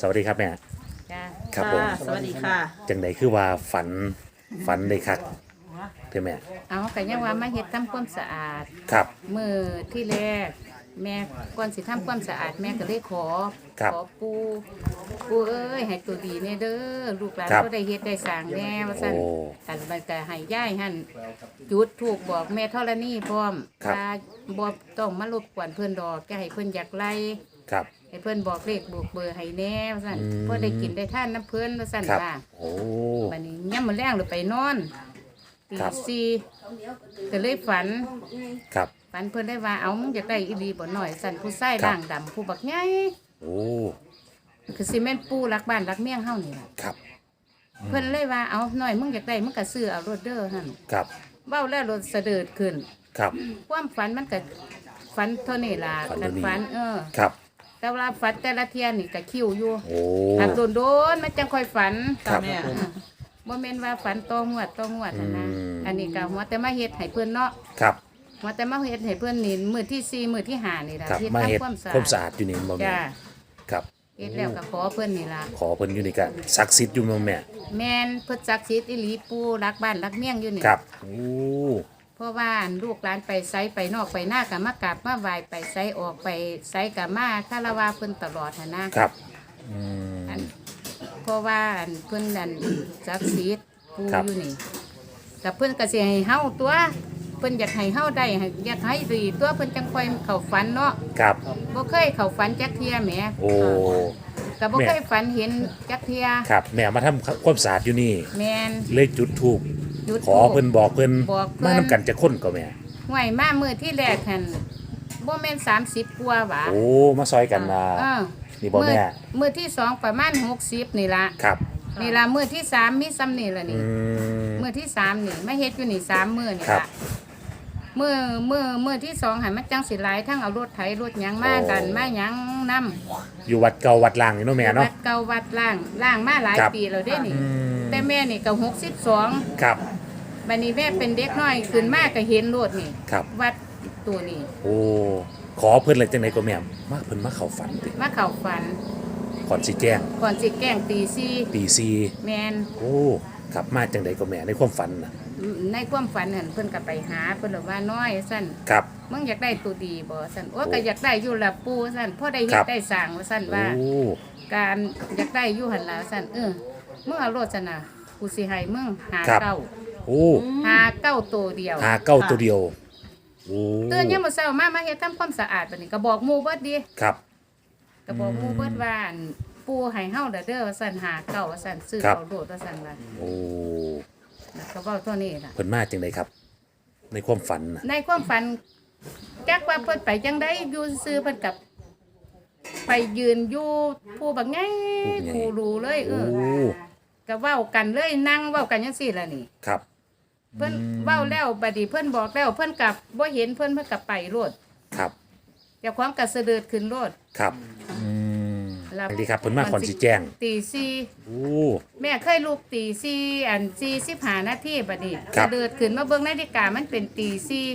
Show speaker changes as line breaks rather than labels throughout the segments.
สวัสดีครับแม่
จ้า
ครับผม
ค่ะสวัสดีค่ะ
จังใดคือว่าฝันฝันได้คักเพื่อแม่
เอาก็ยังว่ามาเฮ็ดทำความสะอาด
ครับ
มือที่แรก แม่ก่อนสิทำความสะอาดแม่ก็เลยขอ
ครับ
ขอปูปูเอ้ยให้ตัวดีแน่เด้อลูกหลาน
ครับ
ก็ได้เฮ็ดได้สร้างแน่ว่าซั่น
โอ้
อันมันก็ให้ย่ายหั่นจุดถูกบอกแม่ธรณีพร้อม
ครับ
ว่าบ่ต้องมารบกวนเพิ่นดอกจะให้เพิ่นอยากไล่
ครับ
ให้เพิ่นบอกเลขบอกเบอร์ให้แน่ว่าซั่น
อืม
เพื่อได้กินได้ทานน้ำเพิ่นว่าซั่น
ครับ
ว่า
โอ้
บัดนี้ย่ำมื้อแรงหรือไปนอนตี
ครับ
สี่ก็เลยฝัน
ครับ
ฝันเพิ่นได้ว่าเอามึงอยากได้อีหลีบ่หน่อยสั่นผู้ชาย
ครับ
ร่างดำผู้บักใหญ่
โอ้
คือสิแม่นปู่รักบ้านรักเมียงเฮานี่ล่ะ
ครับ
เพิ่นเลยว่าเอาหน่อยมึงอยากได้มึงก็ซื้อเอารถเด้อหั่น
ครับ
เว้าแล้วรถเสดิร์ดขึ้น
ครับ
ความฝันมันก็ฝันเท่านี้ล่ะ
ฝันเท่านี้
ฝันเออ
ครับ
แต่ว่าฝันแต่ละเที่ยนี่ก็คิวอยู่
โอ้
อันโดนๆมันจังค่อยฝัน
ครับ
แม่
บ่แม่นว่าฝันตองวดตองวดหั่นนะ
อืม
อันนี้ก็หัวแต่มาเฮ็ดให้เพิ่นเนาะ
ครับ
หัวแต่มาเฮ็ดให้เพิ่นนี่มื้อที่สี่มื้อที่ห้านี่ล่ะ
ครับ
เฮ็ด
มาเฮ็ด
ทำความสะ
ความสะ
อา
อา
ด
ดอยู่นี่บ่แม่
จ้า
ครับ
เฮ็ดแล้วก็ขอเพิ่นนี่ล่ะ
ขอเพิ่นอยู่นี่ก็ศักดิ์สิทธิ์อยู่บ่แม่
แม่นเพิ่นศักดิ์สิทธิ์อีหลีปู่รักบ้านรักเมียงอยู่นี่
ครับโอ้
เพราะว่าอันลูกหลานไปไสไปนอกไปหน้าก็มากราบมาไหว้ไปไสออกไปไสก็มาคารวะเพิ่นตลอดหันนะครับ
อืม
อันเพราะว่าอันเพิ่นนั่นศักดิ์สิทธิ์ปู่
ครับ
อยู่นี่กับเพิ่นก็สิให้เฮาตัว เพิ่นอยากให้เฮาได้ให้อยากให้ดีตัวเพิ่นจังค่อยเข้าฝันเนาะ
ครับ
บ่เคยเข้าฝันจักเที่ยแหม
โอ้
ก็บ่
แม่
เคยฝันเห็นจักเที่ย
ครับแม่มาทำความสะอาดอยู่นี่
แม่น
เลยจุดธูป
จุด
ขอเพิ่นบอกเพิ่น
บอกเพิ่น
มานํกันจะคนก็แม่
ห่วยมามื้อที่แรกหั่นบ่แม่น30กว่าหว่า
โอ้มาซอยกันมา
เออ
นี่บ่แม่
อมื้อที่สองประมาณ60นี่ล่ะ
ครับ
นี่ล่ะมื้อที่สามมีซ้ำนี่ล่ะ
อื
นี่
ม
มื้อที่สามนี่มาเฮ็ดอยู่นี่สามมื้อนี่
ครับ
ล่ะมื้อมื้อมื้อที่สองให้มันจังสิหลายทั้งเอารถไถรถหยังมา
โอ้
กันมาหยังนํ
อยู่วัดเก่าวัดล่างนี่เนาะแม่เนาะ
วัดเก่าวัดล่างล่างมาหลาย
ครับ
ปีแล้วเด้นี่
อืม
แต่แม่นี่ก็62
ครับ
บัดนี้แม่เป็นเด็กน้อยขึ้นมาก็เห็นรถนี่
ครับ
วัดตัวนี้
โอ้ขอเพิ่นเลยจังไดก็แม่มาเพิ่นมาเข้าฝันติ
มาเข้าฝัน
ก่อนสิแจ้ง
ก่อนสิแกล้งตีซี่
ตีซี
แมน
โอ้ครับมาจังไดก็แม่ในความฝันน่ะ
ในความฝันเห็นเพิ่นก็ไปหาเพิ่นบอกว่าน้อยสั่น
ครับ
มึงอยากได้ตัวดีบ่สั่นโอ้
โอ้
ก็อยากได้อยู่ละปูสั่นพ่อได้เฮ็
ครั
ด
บ
ได้สร้างว่าสั่น
โอ้
ว่าการอยากได้อยู่หั่นล่ะสั่นเออมึงเอารถสั่นน่ะกูสิให้มึงหา
ครับ
เก้า
โอ้
หาเก้าตัวเดียว
หาเก้าตัวเดียวโอ้
ตื่นยามมื้อเช้ามามาเฮ็ดทำความสะอาดบัดนี้ก็บอกหมู่เบิดดิ
ครับ
ก็บอกหมู่เบิดว่าอั่นปูให้เฮาเด้อเด้อว่าสั่นหาเก้าว่าสั่นซื้อ
ครับ
เอาโลดว่าสั่นว่า
โอ้
ก็เว้าเท่านี้ล่ะ
เพิ่นมาจังไดครับ ในความฝันน่ะ
ในความฝันจักว่าเพิ่นไปจังได้อยู่ซื้อเพิ่นกับ ไปยืนอยู่ผู้บักไงผู้รู้เลย เอ
โอ้
อก็เว้ากันเลยนั่งเว้ากันจังซี่ล่ะนี่
ครับ
เพิ่นเว้าแล้วบัดนี้เพิ่นบอกแล้วเพิ่นกับบ่เห็นเพิ่นเพิ่นกับไปโลด
ครับ
เจ้าของก็เสด็จขึ้นโลด
ครับอืม
แล้ว
ดีครับเพิ่นมาก่อนสิแจ้ง
ตีสี่
โอ้
แม่เคยลูกตีสี่อัน45นาทีบัดนี้
ครั
เส
บ
ด็จขึ้นมาเบิ่งนาฬิกามันเป็นตีสี่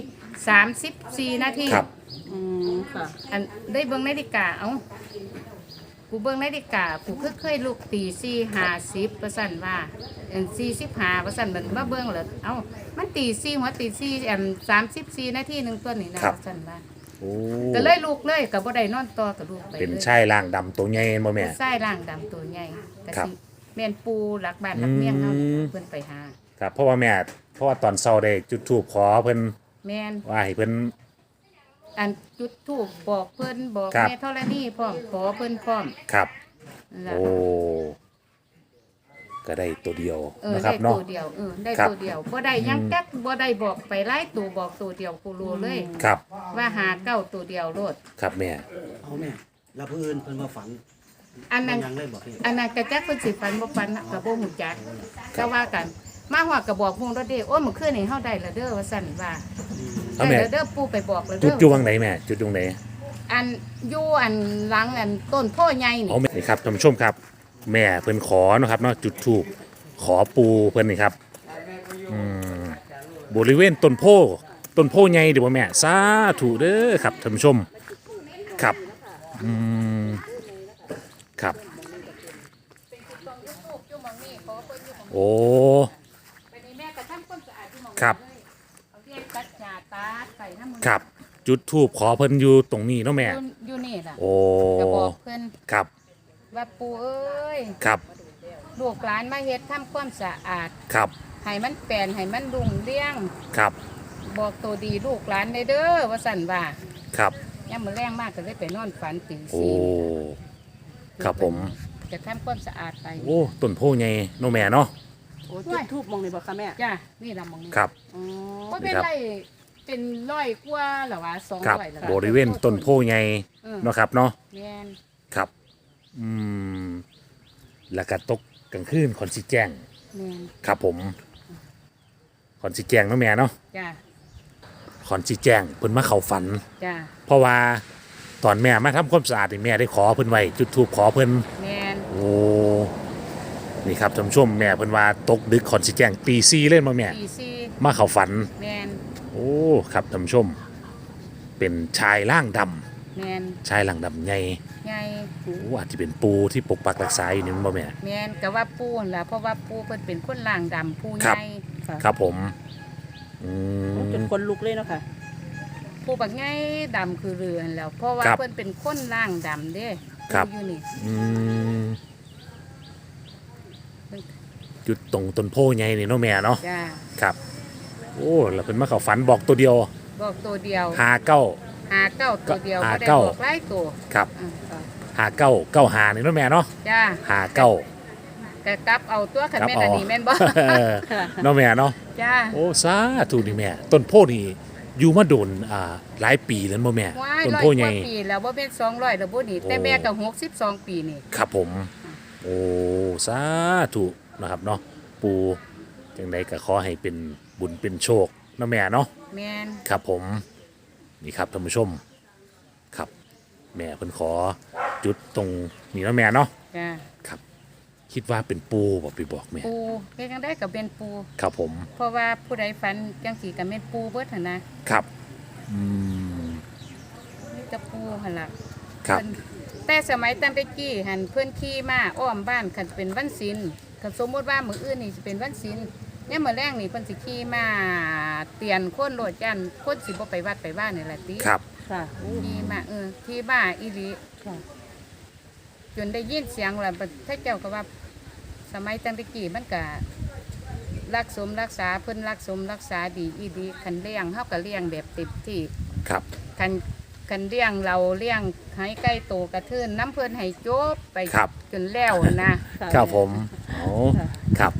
34นาที
ครับ
อืมค่ะ
อันได้เบิ่งนาฬิกาเอ้า กูเบิ่งนาฬิกากูคือเคยลุกตีสี่ห้าสิบเปอร์เซ็นต์ว่าอันสี่สิบห้าเปอร์เซ็นต์มันมาเบิ่งแล้วเอ้ามันตีสี่หัวตีสี่อันสามสิบสี่นาทีหนึ่งตัวนี่นะครับ เปอร์เซ็นต์ว่า
โอ้
ก็เลยลุกเลยกับบ่ได้นอนต่อกับลูกไป
เป็น
เลย
ชายร่างดำตัวใหญ่บ่แม่
ผู้ชายร่างดำตัวใหญ่แต่
ครับ
สิแม่นปูหลักบ้านหลักเมียงเฮา
อืม
เพิ่นไปหา
ครับเพราะว่าแม่เพราะว่าตอนเช้าได้จุดธูปขอเพิ่น
แม่น
ว่าให้เพิ่น
อันจุดธูปบอกเพิ่นบอก
ครับ
แม่ธรณีพร้อมขอเพิ่นพร้อม
ครับ
นั่นล่ะ
โอ้ ก็ได้ตัวเดียว
เออ
นะครับ
ได้
เนาะ
ตัวเดียวเออได้
ครับ
ตัวเดียวบ่ได้หยังจักบ่ได้บอกไปไล่ตัวบอกตัวเดียวกูรู้เลย
ครับ
ว่าหาเก้าตัวเดียวโลด
ครับแม่
เอาแม่แล้วเพื่อนเพิ่นมาฝัน
อันนั้น
ยังได้บอกพี่
อันนั้นกระจักเพิ่นสิฟันบ่ฟันน่ะก็บ่ฮู้จักก็ว่ากัน มาฮอดก็บอกพงรถเด้โอ้ยมื้อคืนนี้เฮาได้แล้วเด้อว่าซั่นว่า
เอา
ได้
แม่
แล้วเด้อปู่ไปบอกแล้ว
จุ
เด้
ด
อ
อยู่วังไหนแม่ จุดตรงไหน
อันอยู่อันหลังอันต้นโพใหญ่นี่
เอาแม่นี่ครับท่านผู้ชมครับ แม่เพิ่นขอเนาะครับเนาะจุดธูปขอปูเพิ่นนี่ครับอืมบริเวณต้นโพต้นโพใหญ่เดี๋ยวบ่แม่สาธุเด้อครับท่านผู้ชมครับอืมครับ
นี่ขอเพิ่นอยู่ของ
โอ้
ไปนี่แม่ก็ทำความสะอาดที่หมอง
ครับ ครับ จุดทูบขอเพิ่นอยู่ตรงนี้เนาะแม่
อยู่อยู่นี่ล่ะ
โอ้
ก็บอกเพิ่น
ครับ
ว่าปู่เอ้ย
ครับ
ลูกหลานมาเฮ็ดทำความสะอาด
ครับ
ให้มันแปลนให้มันรุ่งเรือง
ครับ
บอกตัวดีลูกหลานได้เด้อว่าสั่นว่า
ครับ
ย่ามมื้อแรงมากก็เลยไปนอนฝันตี
โอ้
สี่
ครับผม
จะทำความสะอาดไป
โอ้ ต้นโพใหญ่เนาะแม่เนาะ
โอ้จุดทูบมองเลยบอกค่ะแม่
จ้านี่ลำมองนี่
ครับ
อ๋อ
ว่าเป็นไร เป็นร้อยกว่าเหรอวะสอง
ครับ
ร้อยเหรอ
บริเวณต้นโพใหญ่
เออ
เนาะครับเนาะ
แม่น
ครับ อืม แล้วก็ตกกลางคืนคอนสิแจ้ง
แม่น
ครับผม คอนสิแจ้งเนาะแม่เนาะ
จ้า
คอนสิแจ้งเพิ่นมาเข้าฝัน
จ้า
เพราะว่าตอนแม่มาทำความสะอาดนี่แม่ได้ขอเพิ่นไว้จุดธูปขอเพิ่น
แม่น
โอ้ นี่ครับท่านผู้ชมแม่เพิ่นว่าตกดึกคอนสิแจ้งตีซีเล่นมาแม่
ปีสี่
มาเข้าฝัน
แม่น
โอ้ครับท่านผู้ชม เป็นชายร่างดำ
แม่น
ชายร่างดำใหญ่
ใหญ่
โอ้อาจจะเป็นปูที่ปกปักรักษาอยู่นี่มันบ่แม่
แม่นก็ว่าปูนั่นล่ะเพราะว่าปูเพิ่นเป็นคนล่างดำปู
ค
ให
รับ
ญ่
ค่ะ
ครับผมอื
โอ้จน
ม
คนลุกเลยเนาะค่ะ
ปูบักไงดำคือเรือนแล้ว เพราะว่า
ครับ
เพิ่นเป็นคนล่างดำเด้
ครับ
ปูอยู่นี่
อืมจุดตรงต้นโพใหญ่นี่เนาะแม่เนาะ
จ้า
ครับ โอ้แล้วเพิ่นมาเข้าฝันบอกตัวเดียว
บอกตัวเดียว
หาเก้า
หาเก้าตัวเดียว
หา
ก็ได้
เก้า
บอกหลายตัว
ครับ
อ่าค่ะ
หาเก้าเก้าหานี่เนาะแม่เนาะ
จ้า
หาเก้า
แต่กลับเอาตัวขัน
ครับ
แม่น
อ๋
อั
อน
นี้แม่นบ่
เออเนาะแม่เนาะ
จ้า
โอ้สาธุนี่แม่ ต้นโพนี่อยู่มาโดนอ่าหลายปีแล้วบ่แม่
ว้าย
ต้น
ร้อย
โพ
ก
ใหญ่
ว่าปีแล้วบ่เป็น200แล้วบ่นี่แต่
โอ้
แม่ก็62ปีนี่
ครับผม โอ้สาธุนะครับเนาะปูจังใดก็ขอให้เป็น บุญเป็นโชคเนาะแม่เนาะ
แม่น
ครับผมนี่ครับท่านผู้ชมครับ แม่เพิ่นขอจุดตรงนี้เนาะแม่เนาะ
จ้า
ครับ คิดว่าเป็นปูบอกไปบอกแม่
ปูเฮ็ดจังได๋ก็เป็นปู
ครับผม
เพราะว่าผู้ใดฝันจังสีก็แม่นปูเบิดหั่นนะครับ
อืม
มีแต่ปูหั่นล่ะ
ครับ
เพิ่นแต่สมัยตั้งแต่กี้หันเพื่อนขี่มาอ้อมบ้านคันเป็นวันศิลคันสมมติว่ามื้ออื่นนี่สิเป็นวันศิล เนี่ยมื้อแรกนี่เพิ่นสิขี่มาเตียนคนโลดยันคนสิบ่ไปวัดไปบ้านนี่แหละติ
ครับ
ค่ะ
ขี่มาเออขี่บ้าอีหลี
ค่ะ
จนได้ยินเสียงแล้วถ้าเจ้าก็ว่า สมัยตั้งแต่กี้มันก็รักสมรักษาเพิ่นรักสมรักษาดีอีดีคันเลี้ยงเฮาก็เลี้ยงแบบเต็มที่
ครับ
คันคันเลี้ยงเราเลี้ยงให้ใกล้โตกระเทือนน้ำเพิ่นให้จบไป
ครับ
จนแล้วนะ
ค่ะ
ครับผมโอ้
ค่ะ
ครับ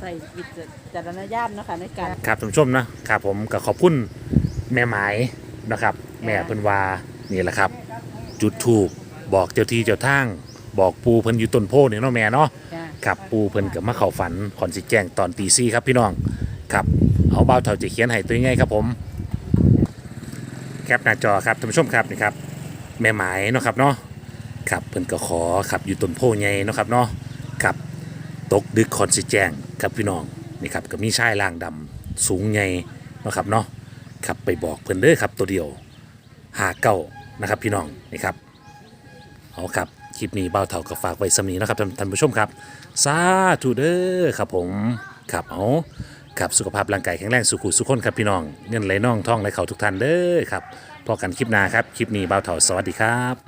ใส่วิจารณญาณเนาะค่ะในการ
ครับท่านผู้ชมนะครับผมก็ขอบคุณแม่หมายนะครับ แม่เพิ่นว่านี่แหละครับ จุดถูกบอกเจ้าที่เจ้าทาง บอกปูเพิ่นอยู่ต้นโพนี่เนาะแม่เนาะ
จ้า
ครับปูเพิ่นกับมาเข้าฝันขอนสิแจ้งตอนตีซี่ครับพี่น้องครับเอาเบาเท่าจะเขียนให้ตัวง่ายครับผม แคปหน้าจอครับท่านผู้ชมครับนี่ครับแม่หมายเนาะครับเนาะครับเพิ่นก็ขอขับอยู่ต้นโพใหญ่เนาะครับเนาะครับ ตกดึกคอนสิแจ้ง ครับพี่น้องนี่ครับก็มีชายล่างดำสูงใหญ่นะครับเนาะครับไปบอกเพิ่อนเด้อครับตัวเดียวหาเก้านะครับพี่น้องนี่ครับเอาครับคลิปนี้เบาเท่ากับฝากไว้สำนีนะครับท่านท่านผู้ชมครับสาธุเด้อครับผมครับเอาครับสุขภาพร่างกายแข็งแรงสุขุสุขคนครับพี่น้องเงินไหลน่องท่องไหลเข่าทุกท่านเด้อครับพอกันคลิปหน้าครับคลิปนี้เบาเท่าสวัสดีครับ